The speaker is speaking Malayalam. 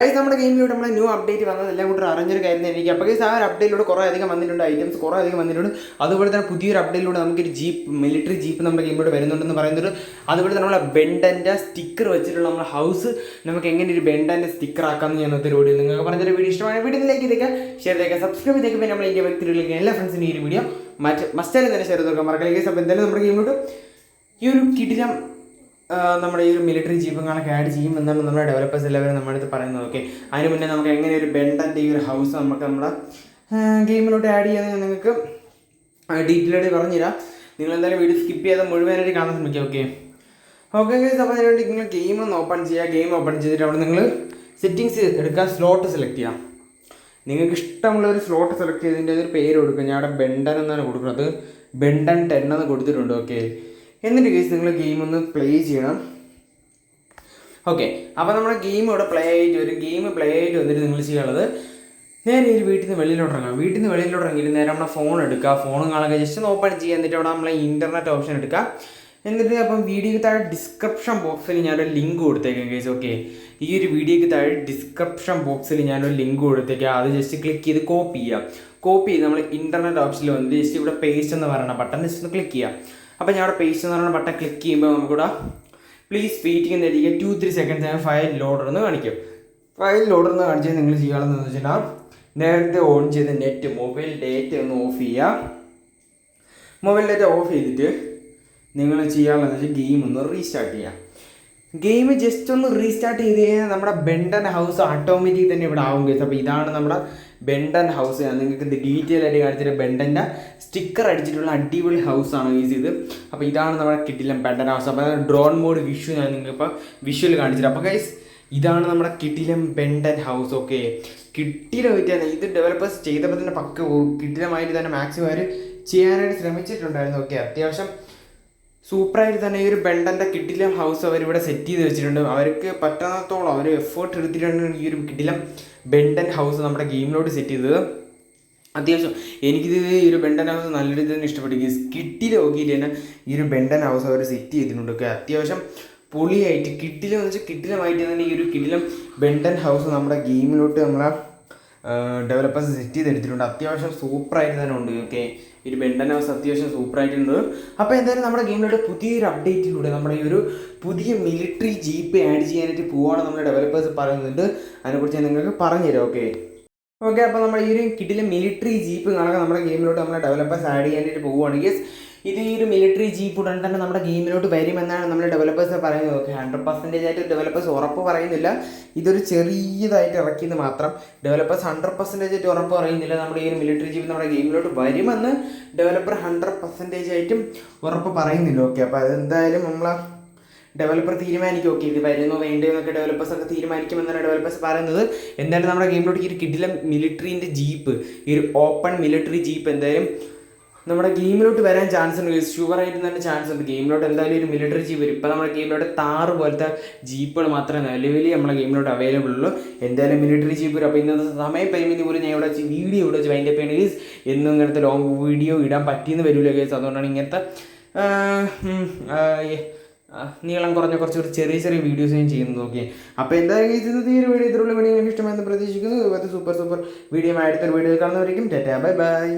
ഗൈസ് നമ്മുടെ ഗെയിമിലൂടെ നമ്മുടെ ന്യൂ അപ്ഡേറ്റ് വന്നത് എല്ലാം കൂടെ അറിഞ്ഞൊരു കാര്യം തന്നെ എനിക്ക് അപ്പോൾ ഗൈസ് ആ ഒരു അപ്ഡേറ്റിലൂടെ കുറേ അധികം വന്നിട്ടുണ്ട് ഐറ്റംസ് കുറേ അധികം വന്നിട്ടുണ്ട്. അതുപോലെ തന്നെ പുതിയൊരു അപ്ഡേറ്റിലൂടെ നമുക്കൊരു ജീപ്പ് മിലിറ്ററി ജീപ്പ് നമ്മുടെ ഗെയിമിലൂടെ വരുന്നുണ്ടെന്ന് പറയുന്നത്. അതുപോലെ തന്നെ നമ്മളെ ബെൻഡന്റെ സ്റ്റിക്കർ വെച്ചിട്ടുള്ള നമ്മുടെ ഹൗസ് നമുക്ക് എങ്ങനെ ഒരു ബെൻഡന്റെ സ്റ്റിക്കർ ആക്കാമെന്ന് ഞാൻ ഇന്നത്തെ വീഡിയോ നിങ്ങൾക്ക് പറഞ്ഞൊരു വീഡിയോ ഇഷ്ടമായ വീഡിയോ ലൈക്ക് ചെയ്തേക്കുക ഷെയർ ചെയ്യാം സബ്സ്ക്രൈബ് ചെയ്തേക്കുക പിന്നെ നമ്മൾ ഇന്ത്യ വ്യക്തികളിലേക്ക് എല്ലാ ഫ്രണ്ട്സിനും ഈ ഒരു വീഡിയോ മറ്റ് മസ്റ്റാലും തന്നെ ഷെയർ ചെയ്തേക്കാം മറക്കല ഗൈസ് അപ്പോൾ എന്തായാലും നമ്മുടെ ഗെയിമിലോട്ട് ഈ ഒരു കിടിലം നമ്മുടെ ഈ ഒരു മിലിറ്ററി ജീപ്പുകളൊക്കെ ആഡ് ചെയ്യും എന്നാണ് നമ്മുടെ ഡെവലപ്പേഴ്സ് എല്ലാവരും നമ്മുടെ അടുത്ത് പറയുന്നത് ഓക്കെ അതിന് മുന്നേ നമുക്ക് എങ്ങനെ ഒരു ബെൻഡന്റെ ഈ ഒരു ഹൗസ് നമുക്ക് നമ്മുടെ ഗെയിമിലോട്ട് ആഡ് ചെയ്യാൻ ഞാൻ നിങ്ങൾക്ക് ഡീറ്റെയിൽ ആയിട്ട് പറഞ്ഞുതരാം. നിങ്ങൾ എന്തായാലും വീഡിയോ സ്കിപ്പ് ചെയ്യാതെ മുഴുവനായിട്ട് കാണാൻ ശ്രമിക്കുക ഓക്കെ ഓക്കെ അപ്പോൾ അതിനുവേണ്ടി നിങ്ങൾ ഗെയിം ഒന്ന് ഓപ്പൺ ചെയ്യുക. ഗെയിം ഓപ്പൺ ചെയ്തിട്ട് അവിടെ നിങ്ങൾ സെറ്റിങ്സ് എടുക്കുക സ്ലോട്ട് സെലക്ട് ചെയ്യാം നിങ്ങൾക്ക് ഇഷ്ടമുള്ള ഒരു സ്ലോട്ട് സെലക്ട് ചെയ്തതിന്റെ ഒരു പേര് കൊടുക്കുക. ഞാൻ അവിടെ ബെണ്ടൻ എന്നാണ് കൊടുക്കുന്നത്. ബെണ്ടൻ ടെൻ എന്ന് കൊടുത്തിട്ടുണ്ട് ഓക്കെ എന്നിട്ട് കേസ് നിങ്ങൾ ഗെയിം ഒന്ന് പ്ലേ ചെയ്യണം. ഓക്കെ അപ്പോൾ നമ്മുടെ ഗെയിം ഇവിടെ പ്ലേ ആയിട്ട് ഒരു ഗെയിം പ്ലേ ആയിട്ട് വന്നിട്ട് നിങ്ങൾ ചെയ്യാനുള്ളത് നേരെ ഒരു വീട്ടിൽ നിന്ന് വെളിയിലോട്ട് ഇറങ്ങാം. വീട്ടിൽ നിന്ന് വെളിയിലോട്ട് ഇറങ്ങിയിട്ട് നേരെ നമ്മുടെ ഫോൺ എടുക്കുക ഫോണും കാണുക ജസ്റ്റ് ഒന്ന് ഓപ്പൺ ചെയ്യുക എന്നിട്ട് അവിടെ നമ്മളെ ഇന്റർനെറ്റ് ഓപ്ഷൻ എടുക്കുക എന്നിട്ട് അപ്പം വീഡിയോക്ക് താഴെ ഡിസ്ക്രിപ്ഷൻ ബോക്സിൽ ഞാനൊരു ലിങ്ക് കൊടുത്തേക്കാം കേസ് ഓക്കെ ഈ ഒരു വീഡിയോക്ക് താഴെ ഡിസ്ക്രിപ്ഷൻ ബോക്സിൽ ഞാനൊരു ലിങ്ക് കൊടുത്തേക്കാം. അത് ജസ്റ്റ് ക്ലിക്ക് ചെയ്ത് കോപ്പി ചെയ്യുക കോപ്പി ചെയ്ത് നമ്മൾ ഇന്റർനെറ്റ് ഓപ്ഷനിൽ വന്നിട്ട് ജസ്റ്റ് ഇവിടെ പേസ്റ്റ് എന്ന് പറയുന്ന ബട്ടൺ ജസ്റ്റ് ഒന്ന് ക്ലിക്ക് ചെയ്യുക അപ്പോൾ ഞാൻ അവിടെ പേസ്റ്റ് എന്ന് പറയുന്ന ബട്ടൺ ക്ലിക്ക് ചെയ്യുമ്പോൾ നമുക്കിവിടെ പ്ലീസ് വെയിറ്റിംഗ് എന്ന് എഴുതിക്കുക ടു ത്രീ സെക്കൻഡ്സ് ഞാൻ ഫയൽ ലോഡർ എന്ന് കാണിക്കും. ഫയൽ ലോഡർ എന്ന് കാണിച്ചാൽ നിങ്ങൾ ചെയ്യാമെന്ന് വെച്ചാൽ നേരത്തെ ഓൺ ചെയ്ത് നെറ്റ് മൊബൈൽ ഡേറ്റ ഒന്ന് ഓഫ് ചെയ്യുക. മൊബൈൽ ഡേറ്റ ഓഫ് ചെയ്തിട്ട് നിങ്ങൾ ചെയ്യാനുള്ളതെന്ന് വെച്ചാൽ ഗെയിം ഒന്ന് റീസ്റ്റാർട്ട് ചെയ്യുക. ഗെയിം ജസ്റ്റ് ഒന്ന് റീസ്റ്റാർട്ട് ചെയ്ത് കഴിഞ്ഞാൽ നമ്മുടെ ബെണ്ടൻ ഹൗസ് ഓട്ടോമാറ്റിക് തന്നെ ഇവിടെ ആവും കേസ് അപ്പോൾ ഇതാണ് നമ്മുടെ ബെണ്ടൻ ഹൗസ് ഞാൻ നിങ്ങൾക്ക് ഇത് ഡീറ്റെയിൽ ആയിട്ട് കാണിച്ചിട്ട് ബെണ്ടന്റെ സ്റ്റിക്കർ അടിച്ചിട്ടുള്ള അടിപൊളി ആണ് യൂസ് ചെയ്ത് അപ്പോൾ ഇതാണ് നമ്മുടെ കിട്ടില്ല ബെണ്ടൻ ഹൗസ് അപ്പോൾ ഡ്രോൺ മോഡ് വിഷു ഞാൻ നിങ്ങൾക്കിപ്പോൾ വിഷ്വൽ കാണിച്ചിട്ട് അപ്പോൾ ഗൈസ് ഇതാണ് നമ്മുടെ കിട്ടിലം ബെണ്ടൻ ഹൗസ് ഓക്കെ കിട്ടിലെ പറ്റിയാൽ ഇത് ഡെവലപ്പേഴ്സ് ചെയ്തപ്പോൾ തന്നെ പക്ക കിട്ടിലമായിട്ട് തന്നെ മാക്സിമം അവർ ചെയ്യാനായിട്ട് ശ്രമിച്ചിട്ടുണ്ടായിരുന്നു. ഓക്കെ അത്യാവശ്യം സൂപ്പറായിട്ട് തന്നെ ഈ ഒരു ബെണ്ടന്റെ കിഡിലം ഹൗസ് അവരിവിടെ സെറ്റ് ചെയ്ത് വെച്ചിട്ടുണ്ട്. അവർക്ക് പറ്റാത്തോളം അവർ എഫേർട്ട് എടുത്തിട്ടാണ് ഈ ഒരു കിഡിലം ബെണ്ടൻ ഹൗസ് നമ്മുടെ ഗെയിമിലോട്ട് സെറ്റ് ചെയ്തത്. അത്യാവശ്യം എനിക്കിത് ഈ ഒരു ബെണ്ടൻ ഹൗസ് നല്ല രീതിയിൽ തന്നെ ഇഷ്ടപ്പെട്ടു. കിട്ടിയിൽ ഓക്കിയില്ല തന്നെ ഈ ഒരു ബെണ്ടൻ ഹൗസ് അവർ സെറ്റ് ചെയ്തിട്ടുണ്ട്. അത്യാവശ്യം പൊളിയായിട്ട് കിട്ടിലെന്ന് വെച്ചാൽ കിട്ടിലമായിട്ട് തന്നെ ഈ ഒരു കിടിലം ബെണ്ടൻ ഹൗസ് നമ്മുടെ ഗെയിമിലോട്ട് നമ്മളെ ഡെവലപ്പേഴ്സ് സെറ്റ് ചെയ്തെടുത്തിട്ടുണ്ട്. അത്യാവശ്യം സൂപ്പറായിട്ട് തന്നെ ഉണ്ട്. ഓക്കെ? ഒരു ബെൻഡൻ ഹൗസ് അത്യാവശ്യം സൂപ്പറായിട്ടുണ്ട്. അപ്പോൾ എന്തായാലും നമ്മുടെ ഗെയിമിലോട്ട് പുതിയൊരു അപ്ഡേറ്റിലൂടെ നമ്മുടെ ഈ ഒരു പുതിയ മിലിറ്ററി ജീപ്പ് ആഡ് ചെയ്യാനായിട്ട് പോവാണ് നമ്മുടെ ഡെവലപ്പേഴ്സ് പറയുന്നുണ്ട്. അതിനെക്കുറിച്ച് നിങ്ങൾക്ക് പറഞ്ഞുതരാം. ഓക്കെ? ഓക്കെ അപ്പോൾ നമ്മുടെ ഈ ഒരു കിട്ടിലെ മിലിറ്ററി ജീപ്പ് കാണാൻ നമ്മുടെ ഗെയിമിലോട്ട് നമ്മുടെ ഡെവലപ്പേഴ്സ് ആഡ് ചെയ്യാനായിട്ട് പോവുകയാണ് യെസ് ഇത് ഈ ഒരു മിലിറ്ററി ജീപ്പ് ഉടൻ തന്നെ നമ്മുടെ ഗെയിമിലോട്ട് വരുമെന്നാണ് നമ്മൾ ഡെവലപ്പേഴ്സ് പറയുന്നത്. ഓക്കെ ഹൺഡ്രഡ് പെർസെന്റേജ് ആയിട്ട് ഡെവലപ്പേഴ്സ് ഉറപ്പ് പറയുന്നില്ല. ഇതൊരു ചെറിയതായിട്ട് ഇറക്കിയത് മാത്രം ഡെവലപ്പേഴ്സ് ഹൺഡ്രഡ് പെർസെന്റേജ് ആയിട്ട് ഉറപ്പ് പറയുന്നില്ല. നമ്മുടെ ഈ ഒരു മിലിറ്ററി ജീപ്പ് നമ്മുടെ ഗെയിമിലോട്ട് വരുമെന്ന് ഡെവലപ്പർ ഹൺഡ്രഡ് പെർസെന്റേജ് ആയിട്ടും ഉറപ്പ് പറയുന്നില്ല. ഓക്കെ അപ്പോൾ അതെന്തായാലും നമ്മൾ ഡെവലപ്പർ തീരുമാനിക്കും. ഓക്കെ ഇത് വരുന്നു വേണ്ടോ എന്നൊക്കെ ഡെവലപ്പേഴ്സ് ഒക്കെ തീരുമാനിക്കുമെന്നാണ് ഡെവലപ്പേഴ്സ് പറയുന്നത്. എന്തായാലും നമ്മുടെ ഗെയിമിലോട്ട് ഈ ഒരു കിഡിലെ മിലിറ്ററിന്റെ ജീപ്പ് ഈ ഒരു ഓപ്പൺ മിലിറ്ററി ജീപ്പ് എന്തായാലും നമ്മുടെ ഗെയിമിലോട്ട് വരാൻ ചാൻസ് ഉണ്ട്. ഷുവർ ആയിട്ട് തന്നെ ചാൻസ് ഉണ്ട്. ഗെയിമിലോട്ട് എന്തായാലും ഒരു മിലിറ്ററി ജീപ്പ് വരും. ഇപ്പോൾ നമ്മുടെ ഗെയിമിലോട്ട് താറ് പോലത്തെ ജീപ്പുകൾ മാത്രമേ നിലവിൽ നമ്മുടെ ഗെയിമിലോട്ട് അവൈലബിൾ ഉള്ളൂ. എന്തായാലും മിലിറ്ററി ജീപ്പ് വരും. അപ്പോൾ ഇന്നത്തെ സമയപരിമിതി പോലും ഞാൻ ഇവിടെ വെച്ച് വീഡിയോ ഇവിടെ വെച്ച് അതിന്റെ ചെയ്യണ ഗേസ് എന്നും ഇങ്ങനത്തെ ലോങ് വീഡിയോ ഇടാൻ പറ്റിയെന്ന് വരില്ല ഗേസ് അതുകൊണ്ടാണ് ഇങ്ങനത്തെ നീളം കുറഞ്ഞ കുറച്ച് ചെറിയ ചെറിയ വീഡിയോസ് ഞാൻ ചെയ്യുന്നത് നോക്കി അപ്പോൾ എന്തായാലും ഇന്നത്തെ ഈ ഒരു വീഡിയോ ഇതിലുള്ള വീഡിയോ ഇഷ്ടമായെന്ന് പ്രതീക്ഷിക്കുന്നു. ഇതുപോലത്തെ സൂപ്പർ സൂപ്പർ വീഡിയോ അടുത്തൊരു വീഡിയോ കാണുന്നവരേക്കും ടാറ്റാ ബൈ ബൈ.